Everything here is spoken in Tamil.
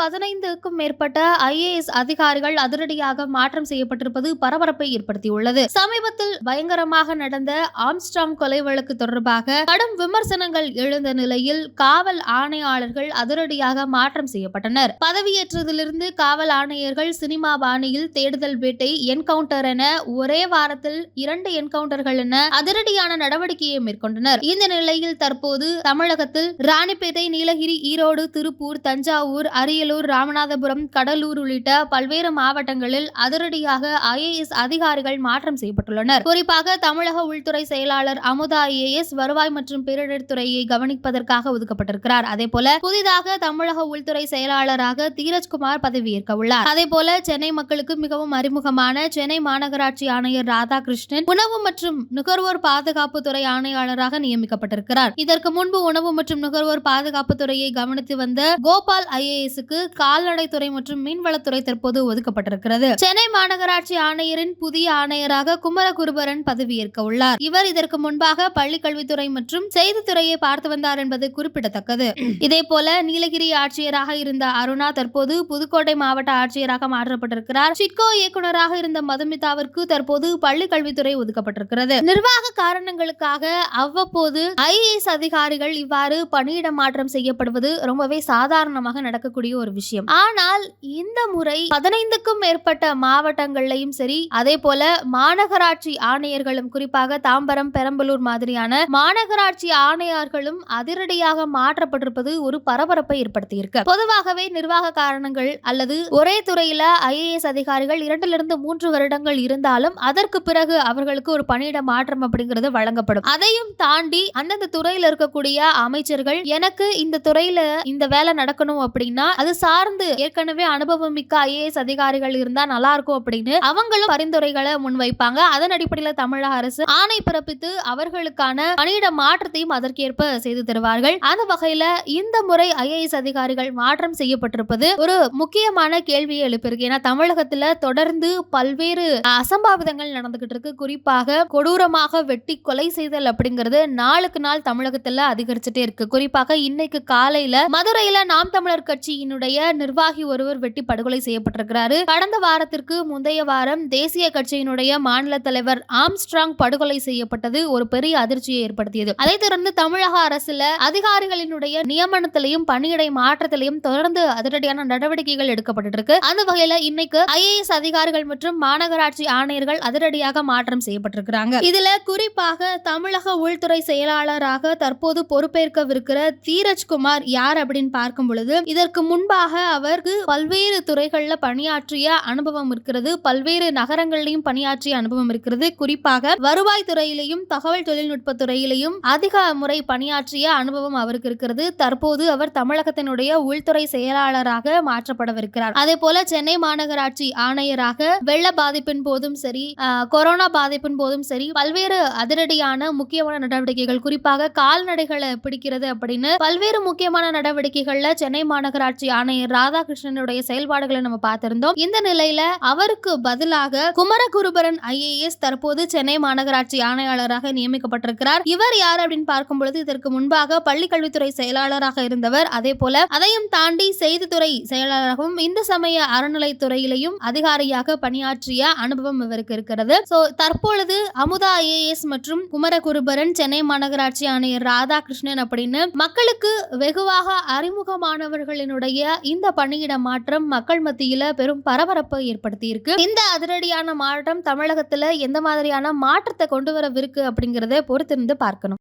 பதினைந்துக்கும் மேற்பட்ட ஐஏஎஸ் அதிகாரிகள் அதிரடியாக மாற்றம் செய்யப்பட்டிருப்பது பரபரப்பை ஏற்படுத்தியுள்ளது. சமீபத்தில் பயங்கரமாக நடந்த ஆம்ஸ்டாங் கொலை வழக்கு தொடர்பாக கடும் விமர்சனங்கள் எழுந்த நிலையில் காவல் ஆணையாளர்கள் அதிரடியாக மாற்றம் செய்யப்பட்டனர். பதவியேற்றதிலிருந்து காவல் ஆணையர்கள் சினிமா பாணியில் தேடுதல் வேட்டை என்கவுண்டர் என ஒரே வாரத்தில் இரண்டு என்கவுண்டர்கள் என அதிரடியான நடவடிக்கையை மேற்கொண்டனர். இந்த நிலையில் தற்போது தமிழகத்தில் ராணிப்பேட்டை நீலகிரி ஈரோடு திருப்பூர் தஞ்சாவூர் அரியலூர் ராமநாதபுரம் கடலூர் உள்ளிட்ட பல்வேறு மாவட்டங்களில் அதிரடியாக ஐஏஎஸ் அதிகாரிகள் மாற்றம் செய்யப்பட்டுள்ளனர். குறிப்பாக தமிழக உள்துறை செயலாளர் அமுதா ஐஏஎஸ் வருவாய் மற்றும் பேரிடர் துறையை கவனிப்பதற்காக ஒதுக்கப்பட்டிருக்கிறார். அதேபோல புதிதாக தமிழக உள்துறை செயலாளராக தீரஜ்குமார் பதவியேற்க உள்ளார். அதேபோல சென்னை மக்களுக்கு மிகவும் அறிமுகமான சென்னை மாநகராட்சி ஆணையர் ராதாகிருஷ்ணன் உணவு மற்றும் நுகர்வோர் பாதுகாப்பு துறை ஆணையாளராக நியமிக்கப்பட்டிருக்கிறார். இதற்கு முன்பு உணவு மற்றும் நுகர்வோர் பாதுகாப்பு துறையை கவனித்து வந்த கோபால் ஐஏஎஸ்க்கு கால்நடைத்துறை மற்றும் மீன்வளத்துறை தற்போது ஒதுக்கப்பட்டிருக்கிறது. சென்னை மாநகராட்சி ஆணையரின் புதிய ஆணையராக குமரகுருபரன் பதவியேற்க உள்ளார். இவர் இதற்கு முன்பாக பள்ளிக்கல்வித்துறை மற்றும் செய்தித்துறையை பார்த்து வந்தார் என்பது குறிப்பிடத்தக்கது. இதே போல நீலகிரி ஆட்சியராக இருந்த அருணா தற்போது புதுக்கோட்டை மாவட்ட ஆட்சியராக மாற்றப்பட்டிருக்கிறார். சிட்கோ இயக்குநராக இருந்த மதுமிதாவிற்கு தற்போது பள்ளிக்கல்வித்துறை ஒதுக்கப்பட்டிருக்கிறது. நிர்வாக காரணங்களுக்காக அவ்வப்போது ஐஏஎஸ் அதிகாரிகள் இவ்வாறு பணியிட மாற்றம் செய்யப்படுவது ரொம்பவே சாதாரணமாக நடக்கக்கூடிய ஒரு விஷயம். ஆனால் இந்த முறை பதினைந்துக்கும் மேற்பட்ட மாவட்டங்கள்லையும் சரி அதே போல மாநகராட்சி ஆணையர்களும் குறிப்பாக தாம்பரம் பெரம்பலூர் மாதிரியான மாநகராட்சி ஆணையர்களும் அதிரடியாக மாற்றப்பட்டிருப்பது ஒரு பரபரப்பை ஏற்படுத்தியிருக்கு. பொதுவாகவே நிர்வாக காரணங்கள் அல்லது ஒரே துறையில ஐஏஎஸ் அதிகாரிகள் இரண்டிலிருந்து மூன்று வருடங்கள் இருந்தாலும் அதற்கு பிறகு அவர்களுக்கு ஒரு பணியிட மாற்றம் அப்படிங்கிறது வழங்கப்படும். அதையும் தாண்டி அந்தந்த துறையில இருக்கக்கூடிய அமைச்சர்கள் எனக்கு இந்த துறையில இந்த வேலை நடக்கணும் அப்படின்னா அது சார்ந்து ஏற்கனவே அனுபவம் மிக்க ஐஏஎஸ் அதிகாரிகள் இருந்தா நல்லா இருக்கும் அப்படின்னு அவங்களும் பரிந்துரைகளை முன்வைப்பாங்க. அதன் அடிப்படையில் தமிழக அரசு ஆணை பிறப்பித்து அவர்களுக்கான பணியிட மாற்றத்தையும் அதற்கேற்ப செய்து தருவார்கள். அந்த வகையில இந்த முறை ஐஏஎஸ் அதிகாரிகள் மாற்றம் செய்யப்பட்டிருப்பது ஒரு முக்கியமான கேள்வியை எழுப்பியிருக்கு. ஏன்னா தமிழகத்துல தொடர்ந்து பல்வேறு அசம்பாவிதங்கள் நடந்துகிட்டு இருக்கு. குறிப்பாக கொடூரமாக வெட்டி கொலை செய்தல் அப்படிங்கிறது நாளுக்கு நாள் தமிழகத்துல அதிகரிச்சுட்டே இருக்கு. குறிப்பாக இன்னைக்கு காலையில மதுரையில நாம் தமிழர் கட்சியினுடைய நிர்வாகி ஒருவர் வெட்டி படுகொலை செய்யப்பட்டிருக்கிறாரு. கடந்த வாரத்திற்கு முந்தைய வாரம் தேசிய கட்சியினுடைய மாநில தலைவர் ஆம்ஸ்ட்ராங் படுகொலை செய்யப்பட்டது ஒரு பெரிய அதிர்ச்சியை ஏற்படுத்தியது. அதைத் தொடர்ந்து தமிழக அரசுல அதிகாரிகளினுடைய நியமனத்திலையும் பணியிடை மாற்றத்திலையும் தொடர்ந்து அதிரடியான நடவடிக்கைகள் எடுக்கப்பட்டிருக்கு. அந்த வகையில இன்னைக்கு ஐஏஎஸ் அதிகாரிகள் மற்றும் மாநகராட்சி ஆணையர்கள் அதிரடியாக மாற்றம் செய்யப்பட்டிருக்கிறாங்க. இதுல குறிப்பாக தமிழக உள்துறை செயலாளராக தற்போது பொறுப்பேற்கவிருக்கிற தீரஜ்குமார் யார் அப்படின்னு பார்க்கும் பொழுது இதற்கு முன்பாக அவருக்கு பல்வேறு துறைகளில் பணியாற்றிய அனுபவம் இருக்கிறது. பல்வேறு நகரங்களிலையும் பணியாற்றிய அனுபவம் இருக்கிறது. குறிப்பாக வருவாய் துறையிலையும் தகவல் தொழில்நுட்ப துறையிலையும் அதிக முறை பணியாற்றிய அனுபவம் அவருக்கு இருக்கிறது. தற்போது அவர் தமிழகத்தினுடைய உள்துறை செயலாளராக மாற்றப்படவிருக்கிறார். அதே போல சென்னை மாநகராட்சி ஆணையராக வெள்ள பாதிப்பின் போதும் சரி கொரோனா பாதிப்பின் போதும் சரி பல்வேறு அதிரடியான முக்கியமான நடவடிக்கைகள் குறிப்பாக கால்நடைகளை பிடிக்கிறது அப்படின்னு பல்வேறு முக்கியமான நடவடிக்கைகள்ல சென்னை மாநகராட்சி ஆணையர் ராதாகிருஷ்ணனுடைய செயல்பாடுகளை நம்ம பார்த்திருந்தோம். இந்த நிலையில அவருக்கு பதிலாக குமரகுருபரன் ஐஏஎஸ் தற்போது சென்னை மாநகராட்சி ஆணையாளராக நியமிக்கப்பட்டிருக்கிறார். இவர் யார் அப்படின்னு பார்க்கும் பொழுது இதற்கு முன்பாக பள்ளிக்கல்வித்துறை செயலாளராக இருந்தவர். அதே போல அதையும் தாண்டி செய்தித்துறை செயலாளராகவும் இந்து சமய அறநிலைத்துறையிலையும் அதிகாரியாக பணியாற்றிய அனுபவம் இவருக்கு இருக்கிறது. சோ தற்பொழுது அமுதா ஐஏஎஸ் மற்றும் குமரகுருபரன் சென்னை மாநகராட்சி ஆணையர் ராதாகிருஷ்ணன் அப்படின்னு மக்களுக்கு வெகுவாக அறிமுகமானவர்களினுடைய இந்த பணியிட மாற்றம் மக்கள் மத்தியில பெரும் பரபரப்பை ஏற்படுத்தியிருக்கு. இந்த அதிரடியான மாற்றம் தமிழகத்துல எந்த மாதிரியான மாற்றத்தை கொண்டு வரவிருக்கு அப்படிங்கறத பொறுத்திருந்து பார்க்கணும்.